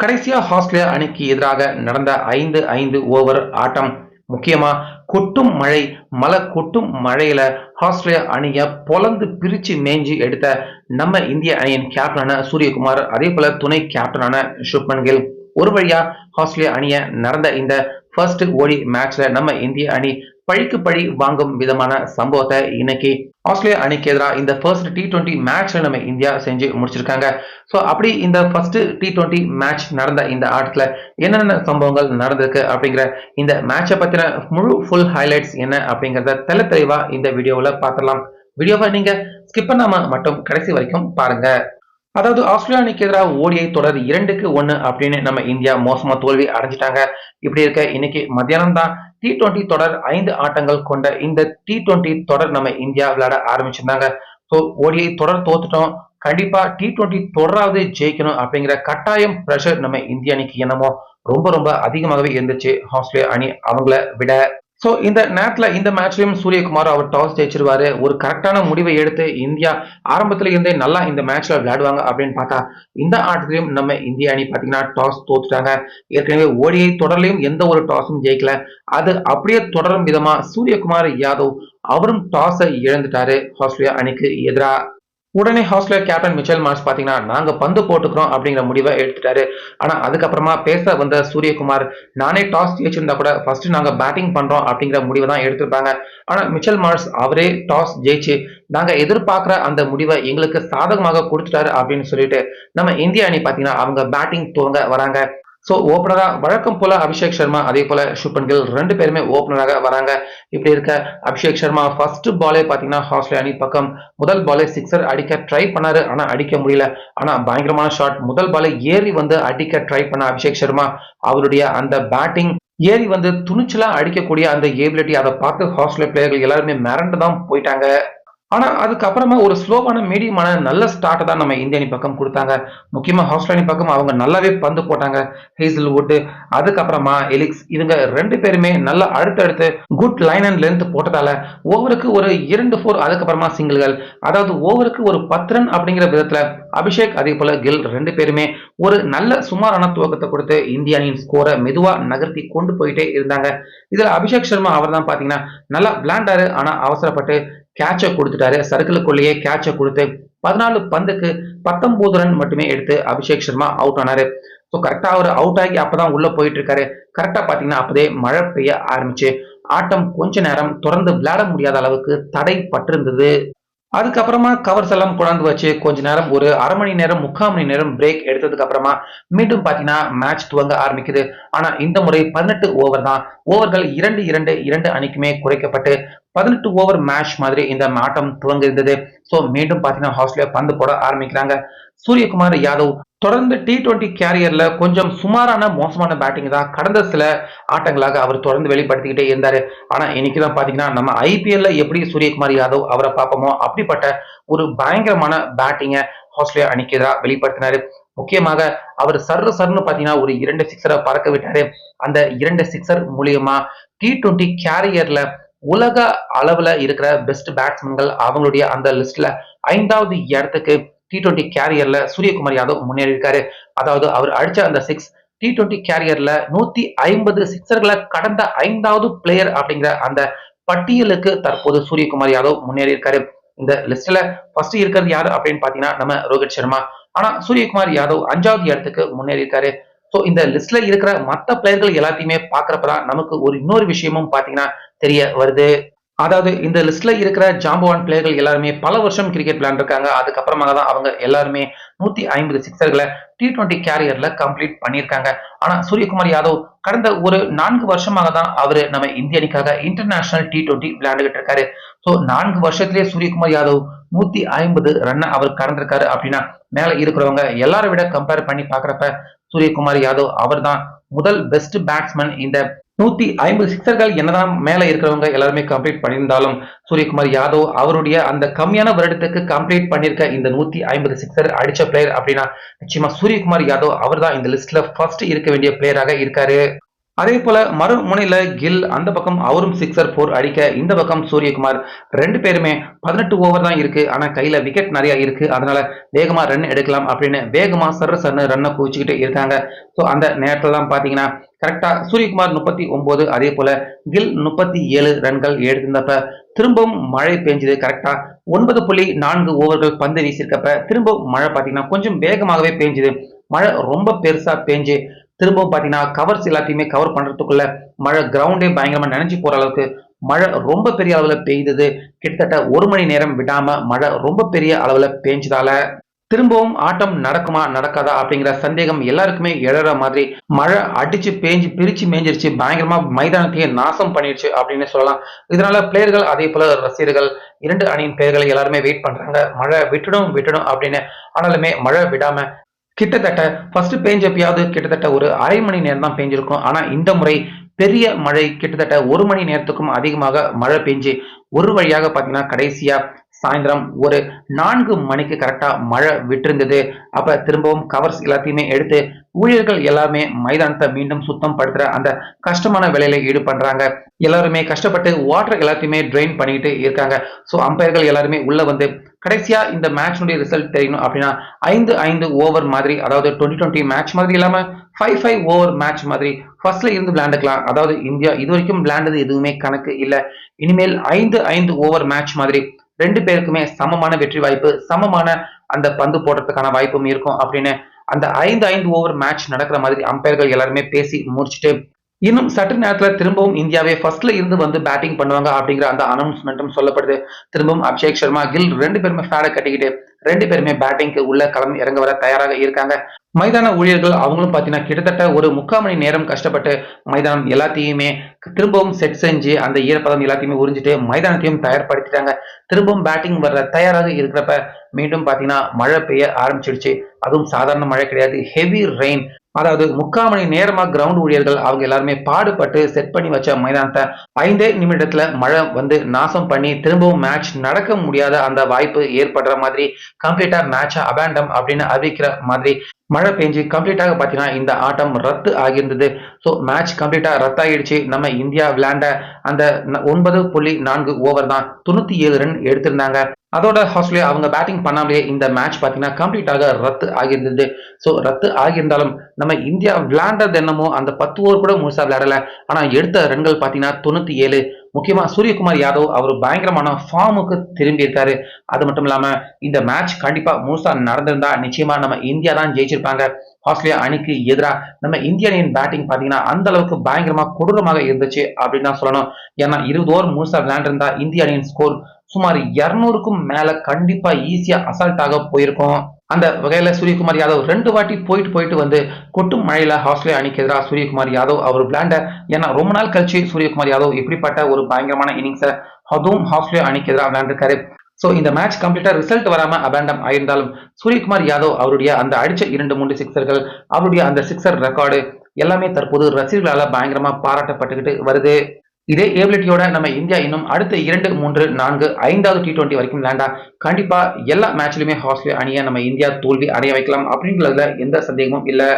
கடைசியா ஆஸ்திரேலியா அணிக்கு எதிராக நடந்த ஐந்து ஐந்து ஓவர் ஆட்டம். முக்கியமா கொட்டும் மழை மலை கொட்டும் மழையில ஆஸ்திரேலியா அணியை பொலந்து பிரிச்சு மேய்ஞ்சி எடுத்த நம்ம இந்திய அணியின் கேப்டனான சூரியகுமார் அதே போல துணை கேப்டனான சுப்மன் கில். ஒரு வழியா ஆஸ்திரேலியா அணியை நடந்த இந்த ஃபர்ஸ்ட் ஓடி மேட்ச்ல நம்ம இந்திய அணி பழிக்கு பழி வாங்கும் விதமான சம்பவத்தை இன்னைக்கு ஆஸ்திரேலியா அணிக்கு எதிராக இந்த ஃபர்ஸ்ட் டி டுவெண்ட்டி மேட்ச்ல நம்ம இந்தியா செஞ்சு முடிச்சிருக்காங்க. ஸோ அப்படி இந்த ஃபர்ஸ்ட் டி டுவெண்ட்டி மேட்ச் நடந்த இந்த ஆட்டத்தில் என்னென்ன சம்பவங்கள் நடந்திருக்கு அப்படிங்கிற இந்த மேட்சை பத்தின முழு ஃபுல் ஹைலைட்ஸ் என்ன அப்படிங்கிறத தெல தெளிவா இந்த வீடியோவில் பார்த்துடலாம். வீடியோவை நீங்க ஸ்கிப் பண்ணாமல் மட்டும் கடைசி வரைக்கும் பாருங்க. அதாவது ஆஸ்திரேலியா அணிக்கு எதிராக ஓடியை தொடர் இரண்டுக்கு ஒன்று அப்படின்னு நம்ம இந்தியா மோசமா தோல்வி அடைஞ்சிட்டாங்க. இப்படி இருக்க இன்னைக்கு மத்தியானம் தான் டி டுவெண்ட்டி தொடர் ஐந்து ஆட்டங்கள் கொண்ட இந்த டி டுவெண்ட்டி தொடர் நம்ம இந்தியா விளையாட ஆரம்பிச்சிருந்தாங்க. ஸோ ஓடியை தொடர் தோத்துட்டோம். கண்டிப்பா டி டுவெண்ட்டி தொடராவது ஜெயிக்கணும் அப்படிங்கிற கட்டாயம் ப்ரெஷர் நம்ம இந்திய அணிக்கு என்னமோ ரொம்ப ரொம்ப அதிகமாகவே இருந்துச்சு. ஆஸ்திரேலியா அணி அவங்கள விட ஸோ இந்த நேரத்தில் இந்த மேட்ச்லையும் சூரியகுமார் அவர் டாஸ் ஜெயிச்சிருவாரு. ஒரு கரெக்டான முடிவை எடுத்து இந்தியா ஆரம்பத்துல இருந்தே நல்லா இந்த மேட்ச்ல விளையாடுவாங்க அப்படின்னு பார்த்தா இந்த ஆட்டத்திலையும் நம்ம இந்திய அணி பார்த்தீங்கன்னா டாஸ் தோத்துட்டாங்க. ஏற்கனவே ஓடியை தொடர்லையும் எந்த ஒரு டாஸும் ஜெயிக்கல. அது அப்படியே தொடரும் விதமா சூரியகுமார் யாதவ் அவரும் டாஸை இழந்துட்டாரு. ஆஸ்திரேலியா அணிக்கு எதிராக உடனே ஆஸ்திரேலியா கேப்டன் மிச்சல் மார்ஸ் பாத்தீங்கன்னா நாங்க பந்து போட்டுக்கிறோம் அப்படிங்கிற முடிவை எடுத்துட்டாரு. ஆனா அதுக்கப்புறமா பேச வந்த சூரியகுமார் நானே டாஸ் ஜெயிச்சிருந்தா கூட ஃபர்ஸ்ட் நாங்க பேட்டிங் பண்றோம் அப்படிங்கிற முடிவை தான் எடுத்திருப்பாங்க. ஆனா மிச்சல் மார்ஸ் அவரே டாஸ் ஜெயிச்சு நாங்க எதிர்பார்க்குற அந்த முடிவை எங்களுக்கு சாதகமாக கொடுத்துட்டாரு அப்படின்னு சொல்லிட்டு நம்ம இந்திய அணி பாத்தீங்கன்னா அவங்க பேட்டிங் துவங்க வராங்க. ஸோ ஓப்பனராக வழக்கம் போல அபிஷேக் சர்மா அதே போல சுப்பன் கில் ரெண்டு பேருமே ஓப்பனராக வராங்க. இப்படி இருக்க அபிஷேக் சர்மா ஃபர்ஸ்ட் பாலே பார்த்தீங்கன்னா ஆஸ்திரேலியா அணி பக்கம். முதல் பாலே சிக்ஸர் அடிக்க ட்ரை பண்ணாரு ஆனால் அடிக்க முடியல. ஆனால் பயங்கரமான ஷாட் முதல் பாலை ஏறி வந்து அடிக்க ட்ரை பண்ண அபிஷேக் சர்மா அவருடைய அந்த பேட்டிங் ஏறி வந்து துணிச்சலா அடிக்கக்கூடிய அந்த ஏபிலிட்டி அதை பார்த்து ஹாஸ்டலே பிளேயர்கள் எல்லாருமே மிரண்டு தான் போயிட்டாங்க. ஆனால் அதுக்கப்புறமா ஒரு ஸ்லோவான மீடியமான நல்ல ஸ்டார்ட் தான் நம்ம இந்திய அணி பக்கம் கொடுத்தாங்க. முக்கியமாக ஆஸ்திரேலியா அணி பக்கம் அவங்க நல்லாவே பந்து போட்டாங்க. ஹேசல் வுட்டு அதுக்கப்புறமா எலிக்ஸ் இதுங்க ரெண்டு பேருமே நல்லா அடுத்தடுத்து குட் லைன் அண்ட் லென்த் போட்டதால ஓவருக்கு ஒரு இரண்டு ஃபோர் அதுக்கப்புறமா சிங்கிள்கள். அதாவது ஓவருக்கு ஒரு பத்து ரன் அப்படிங்கிற விதத்தில் அபிஷேக் அதே போல கில் ரெண்டு பேருமே ஒரு நல்ல சுமாரான துவக்கத்தை கொடுத்து இந்திய அணியின் ஸ்கோரை மெதுவாக நகர்த்தி கொண்டு போயிட்டே இருந்தாங்க. இதில் அபிஷேக் சர்மா அவர் தான் பார்த்தீங்கன்னா நல்லா விளாண்டாரு ஆனால் அவசரப்பட்டு கேட்சை கொடுத்துட்டாரு. சர்க்கிளுக்குள்ளேயே கேட்சை கொடுத்து பதினாலு பந்துக்கு பத்தொன்பது ரன் மட்டுமே எடுத்து அபிஷேக் சர்மா அவுட் ஆனாரு. ஸோ கரெக்டாக அவர் அவுட் ஆகி அப்பதான் உள்ள போயிட்டு இருக்காரு. கரெக்டாக பார்த்தீங்கன்னா அப்பதே மழை பெய்ய ஆரம்பிச்சு. ஆட்டம் கொஞ்ச நேரம் தொடர்ந்து விளையாட முடியாத அளவுக்கு தடை பட்டிருந்தது. அதுக்கப்புறமா கவர்ஸ் எல்லாம் கொண்டாந்து வச்சு கொஞ்ச நேரம் ஒரு அரை மணி நேரம் முக்கால் மணி நேரம் பிரேக் எடுத்ததுக்கு அப்புறமா மீண்டும் பாத்தீங்கன்னா மேட்ச் துவங்க ஆரம்பிக்குது. ஆனா இந்த முறை பதினெட்டு ஓவர் தான். ஓவர்கள் இரண்டு இரண்டு இரண்டு அணிக்குமே குறைக்கப்பட்டு பதினெட்டு ஓவர் மேட்ச் மாதிரி இந்த ஆட்டம் துவங்க இருந்தது ஸோ மீண்டும் பாத்தீங்கன்னா ஆஸ்திரேலியா பந்து போட ஆரம்பிக்கிறாங்க. சூரியகுமார் யாதவ் தொடர்ந்து டி டுவெண்ட்டி கேரியர்ல கொஞ்சம் சுமாரான மோசமான பேட்டிங் தான் கடந்த சில ஆட்டங்களாக அவர் தொடர்ந்து வெளிப்படுத்திக்கிட்டே இருந்தாரு. ஆனா இன்னைக்கு தான் பாத்தீங்கன்னா நம்ம ஐபிஎல்ல எப்படி சூரியகுமார் யாதவ் அவரை பார்ப்போமோ அப்படிப்பட்ட ஒரு பயங்கரமான பேட்டிங்கை ஆஸ்திரேலியா அணிக்கு எதிராக வெளிப்படுத்தினாரு. முக்கியமாக அவர் சர்ரு சர்னு பாத்தீங்கன்னா ஒரு இரண்டு சிக்ஸரை பறக்க விட்டாரு. அந்த இரண்டு சிக்ஸர் மூலியமா டி டுவெண்ட்டி கேரியர்ல உலக அளவுல இருக்கிற பெஸ்ட் பேட்ஸ்மேன்கள் அவங்களுடைய அந்த லிஸ்ட்ல ஐந்தாவது இடத்துக்கு டி டுவெண்ட்டி கேரியர்ல சூரியகுமார் யாதவ் முன்னேறி இருக்காரு. அதாவது அவர் அடிச்ச அந்த சிக்ஸ் டி டுவெண்ட்டி கேரியர்ல நூத்தி ஐம்பது சிக்ஸர்களை கடந்த ஐந்தாவது பிளேயர் அப்படிங்கிற அந்த பட்டியலுக்கு தற்போது சூரியகுமார் யாதவ் முன்னேறி இருக்காரு. இந்த லிஸ்ட்ல ஃபர்ஸ்ட் இருக்கிறது யாரு அப்படின்னு பாத்தீங்கன்னா நம்ம ரோஹித் சர்மா. ஆனா சூரியகுமார் யாதவ் அஞ்சாவது இடத்துக்கு முன்னேறி இருக்காரு. ஸோ இந்த லிஸ்ட்ல இருக்கிற மற்ற பிளேயர்கள் எல்லாத்தையுமே பாக்குறப்பதான் நமக்கு ஒரு இன்னொரு விஷயமும் பாத்தீங்கன்னா தெரிய வருது. அதாவது இந்த லிஸ்ட்ல இருக்கிற ஜாம்பவான் பிளேயர்கள் எல்லாருமே பல வருஷம் கிரிக்கெட் விளையாண்டுருக்காங்க. அதுக்கப்புறமாக தான் அவங்க எல்லாருமே நூத்தி ஐம்பது சிக்ஸர்களை டி டுவெண்ட்டி கேரியர்ல கம்ப்ளீட் பண்ணியிருக்காங்க. ஆனா சூரியகுமார் யாதவ் கடந்த ஒரு நான்கு வருஷமாக தான் அவரு நம்ம இந்திய அணிக்காக இன்டர்நேஷனல் டி டுவெண்ட்டி விளையாண்டுகிட்டு இருக்காரு. ஸோ நான்கு வருஷத்திலேயே சூரியகுமார் யாதவ் நூத்தி ஐம்பது ரன்னை அவர் கடந்திருக்காரு அப்படின்னா மேல இருக்கிறவங்க எல்லாரை விட கம்பேர் பண்ணி பாக்குறப்ப சூரியகுமார் யாதவ் அவர் தான் முதல் பெஸ்ட் பேட்ஸ்மேன் இந்த நூத்தி ஐம்பது சிக்ஸர்கள் என்னதான் மேல இருக்கிறவங்க எல்லாருமே கம்ப்ளீட் பண்ணியிருந்தாலும் சூரியகுமார் யாதவ் அவருடைய அந்த கம்மியான வருடத்துக்கு கம்ப்ளீட் பண்ணிருக்க இந்த நூத்தி ஐம்பது சிக்ஸர் அடிச்ச பிளேயர் அப்படின்னா நிச்சயமா சூரியகுமார் யாதவ் அவர் தான் இந்த லிஸ்ட்ல ஃபர்ஸ்ட் இருக்க வேண்டிய பிளேயராக இருக்காரு. அதே போல மறுமுனையில கில் அந்த பக்கம் அவரும் சிக்ஸர் போர் அடிக்க இந்த பக்கம் சூரியகுமார் ரெண்டு பேருமே பதினெட்டு ஓவர் தான் இருக்கு. ஆனா கையில விக்கெட் நிறைய இருக்கு. அதனால வேகமா ரன் எடுக்கலாம் அப்படின்னு வேகமா சர்ற சர்னு ரன்னை குவிச்சுக்கிட்டு இருக்காங்க. ஸோ அந்த நேரத்தில் தான் பாத்தீங்கன்னா கரெக்டா சூரியகுமார் முப்பத்தி ஒன்பது அதே போல கில் முப்பத்தி ஏழு ரன்கள் எடுத்திருந்தப்ப திரும்பவும் மழை பெஞ்சது. கரெக்டா ஒன்பது புள்ளி நான்கு ஓவர்கள் பந்து வீசியிருக்கப்ப திரும்பவும் மழை பாத்தீங்கன்னா கொஞ்சம் வேகமாகவே பெஞ்சுது. மழை ரொம்ப பெருசா பெஞ்சு திரும்பவும் பார்த்தீங்கன்னா கவர்ஸ் எல்லாத்தையுமே கவர் பண்ணுறதுக்குள்ள மழை கிரவுண்டே பயங்கரமாக நினைச்சு போகிற அளவுக்கு மழை ரொம்ப பெரிய அளவில் பெய்தது. கிட்டத்தட்ட ஒரு மணி நேரம் விடாமல் மழை ரொம்ப பெரிய அளவில் பெஞ்சதால திரும்பவும் ஆட்டம் நடக்குமா நடக்காதா அப்படிங்கிற சந்தேகம் எல்லாருக்குமே எழற மாதிரி மழை அடிச்சு பேஞ்சு பிரிச்சு மேஞ்சிருச்சு. பயங்கரமா மைதானத்தையே நாசம் பண்ணிடுச்சு அப்படின்னு சொல்லலாம். இதனால பிளேயர்கள் அதே போல ரசிகர்கள் இரண்டு அணியின் பெயர்களை எல்லாருமே வெயிட் பண்றாங்க. மழை விட்டுடும் விட்டுடும் அப்படின்னு ஆனாலுமே மழை விடாம கிட்டத்தட்ட ஃபர்ஸ்ட் பேஞ்சப்பயாவது கிட்டத்தட்ட ஒரு அரை மணி நேரம் தான் பெஞ்சிருக்கும். ஆனா இந்த முறை பெரிய மழை கிட்டத்தட்ட ஒரு மணி நேரத்துக்கும் அதிகமாக மழை பெஞ்சு ஒரு வழியாக பார்த்தீங்கன்னா கடைசியா சாயந்தரம் ஒரு நான்கு மணிக்கு கரெக்டா மழை விட்டிருந்தது. அப்ப திரும்பவும் கவர்ஸ் எல்லாத்தையுமே எடுத்து ஊழியர்கள் எல்லாமே மைதானத்தை மீண்டும் சுத்தம் படுத்துற அந்த கஷ்டமான வேலையில ஈடுபடுறாங்க. எல்லாருமே கஷ்டப்பட்டு வாட்டர் எல்லாத்தையுமே ட்ரெயின் பண்ணிக்கிட்டு இருக்காங்க. ஸோ அம்பையர்கள் எல்லாருமே உள்ள வந்து கடைசியா இந்த மேட்ச்னுடைய ரிசல்ட் தெரியணும் அப்படின்னா ஐந்து ஐந்து ஓவர் மாதிரி அதாவது டுவெண்ட்டி டுவெண்ட்டி மேட்ச் மாதிரி இல்லாம ஃபைவ் ஃபைவ் ஓவர் மேட்ச் மாதிரி ஃபர்ஸ்ட்ல இருந்து விளையாண்டுக்கலாம். அதாவது இந்தியா இது வரைக்கும் விளையாண்டது எதுவுமே கணக்கு இல்லை. இனிமேல் ஐந்து ஐந்து ஓவர் மேட்ச் மாதிரி ரெண்டு பேருக்குமே சமமான வெற்றி வாய்ப்பு சமமான அந்த பந்து போடுறதுக்கான வாய்ப்பும் இருக்கும் அப்படின்னு அந்த ஐந்து ஐந்து ஓவர் மேட்ச் நடக்கிற மாதிரி அம்பையர்கள் எல்லாருமே பேசி முடிச்சுட்டு இன்னும் சற்று நேரத்துல திரும்பவும் இந்தியாவே ஃபர்ஸ்ட்ல இருந்து வந்து பேட்டிங் பண்ணுவாங்க அப்படிங்கிற அந்த அனௌன்ஸ்மெண்ட்டும் சொல்லப்படுது. திரும்பவும் அபிஷேக் சர்மா கில் ரெண்டு பேருமே ஃபேடை கட்டிக்கிட்டு ரெண்டு பேருமே பேட்டிங்க்கு உள்ள களம் இறங்க வர தயாராக இருக்காங்க. மைதான ஊழியர்கள் அவங்களும் பார்த்தீங்கன்னா கிட்டத்தட்ட ஒரு முக்கால் மணி நேரம் கஷ்டப்பட்டு மைதானம் எல்லாத்தையுமே திரும்பவும் செட் செஞ்சு அந்த ஈரப்பதம் எல்லாத்தையுமே உறிஞ்சிட்டு மைதானத்தையும் தயார்படுத்திட்டாங்க. திரும்பவும் பேட்டிங் வர்ற தயாராக இருக்கிறப்ப மீண்டும் பார்த்தீங்கன்னா மழை பெய்ய ஆரம்பிச்சிடுச்சு. அதுவும் சாதாரண மழை கிடையாது. ஹெவி ரெயின் அதாவது முக்கால் மணி நேரமாக கிரவுண்ட் ஊழியர்கள் அவங்க எல்லாருமே பாடுபட்டு செட் பண்ணி வச்ச மைதானத்தை ஐந்தே நிமிடத்துல மழை வந்து நாசம் பண்ணி திரும்பவும் மேட்ச் நடக்க முடியாத அந்த வாய்ப்பு ஏற்படுற மாதிரி கம்ப்ளீட்டா மேட்சை அபேண்டம் அப்படின்னு அறிவிக்கிற மாதிரி மழை பெஞ்சு கம்ப்ளீட்டாக பார்த்தீங்கன்னா இந்த ஆட்டம் ரத்து ஆகியிருந்தது. ஸோ மேட்ச் கம்ப்ளீட்டாக ரத்தாகிடுச்சு நம்ம இந்தியா விளையாண்ட அந்த ஒன்பது புள்ளி நான்கு ஓவர் தான் தொண்ணூற்றி ஏழு ரன் எடுத்திருந்தாங்க. அதோட ஆஸ்திரேலியா அவங்க பேட்டிங் பண்ணாமலே இந்த மேட்ச் பார்த்தீங்கன்னா கம்ப்ளீட்டாக ரத்து ஆகியிருந்தது. ஸோ ரத்து ஆகியிருந்தாலும் நம்ம இந்தியா விளையாண்டது என்னமோ அந்த பத்து ஓவர் கூட முழுசாக விளையாடல. ஆனால் எடுத்த ரன்கள் பார்த்தீங்கன்னா தொண்ணூற்றி ஏழு முக்கியமாக சூரியகுமார் யாதவ் அவர் பயங்கரமான ஃபார்முக்கு திரும்பி இருக்காரு அது மட்டும் இல்லாமல் இந்த மேட்ச் கண்டிப்பாக முழுசாக நடந்திருந்தா நிச்சயமாக நம்ம இந்தியா தான் ஜெயிச்சிருப்பாங்க. ஆஸ்திரேலியா அணிக்கு எதிராக நம்ம இந்திய அணியின் பேட்டிங் பார்த்தீங்கன்னா அந்த அளவுக்கு பயங்கரமாக கொடூரமாக இருந்துச்சு அப்படின்னு தான் சொல்லணும். ஏன்னா இருபது ஓவர் முழுசாக விளையாண்டிருந்தா இந்திய அணியின் ஸ்கோர் சுமார் இருநூறுக்கும் மேல கண்டிப்பா ஈஸியா அசால்ட்டாக போயிருக்கும். அந்த வகையில சூரியகுமார் யாதவ் ரெண்டு வாட்டி போயிட்டு போயிட்டு வந்து கொட்டும் மழையில ஆஸ்திரேலியா அணிக்கு எதிராக சூரியகுமார் யாதவ் அவர் விளையாண்ட ஏன்னா ரொம்ப நாள் கழிச்சு சூரியகுமார் யாதவ் இப்படிப்பட்ட ஒரு பயங்கரமான இன்னிங்ஸை அதுவும் ஆஸ்திரேலியா அணிக்கு எதிராக விளையாண்டுருக்காரு. ஸோ இந்த மேட்ச் கம்ப்ளீட்டா ரிசல்ட் வராம அபேண்டம் ஆயிருந்தாலும் சூரியகுமார் யாதவ் அவருடைய அந்த அடிச்ச இரண்டு மூன்று சிக்சர்கள் அவருடைய அந்த சிக்ஸர் ரெக்கார்டு எல்லாமே தற்போது ரசிகர்களால் பயங்கரமா பாராட்டப்பட்டுக்கிட்டு வருது. இதே ஏபிலிட்டியோட நம்ம இந்தியா இன்னும் அடுத்த இரண்டு மூன்று நான்கு ஐந்தாவது டி டுவெண்ட்டி வரைக்கும் விளையாண்டா கண்டிப்பா எல்லா மேட்ச்லயுமே ஆஸ்திரேலியா அணியை நம்ம இந்தியா தோல்வி அடைய வைக்கலாம் அப்படிங்கிறதுல எந்த சந்தேகமும் இல்லை.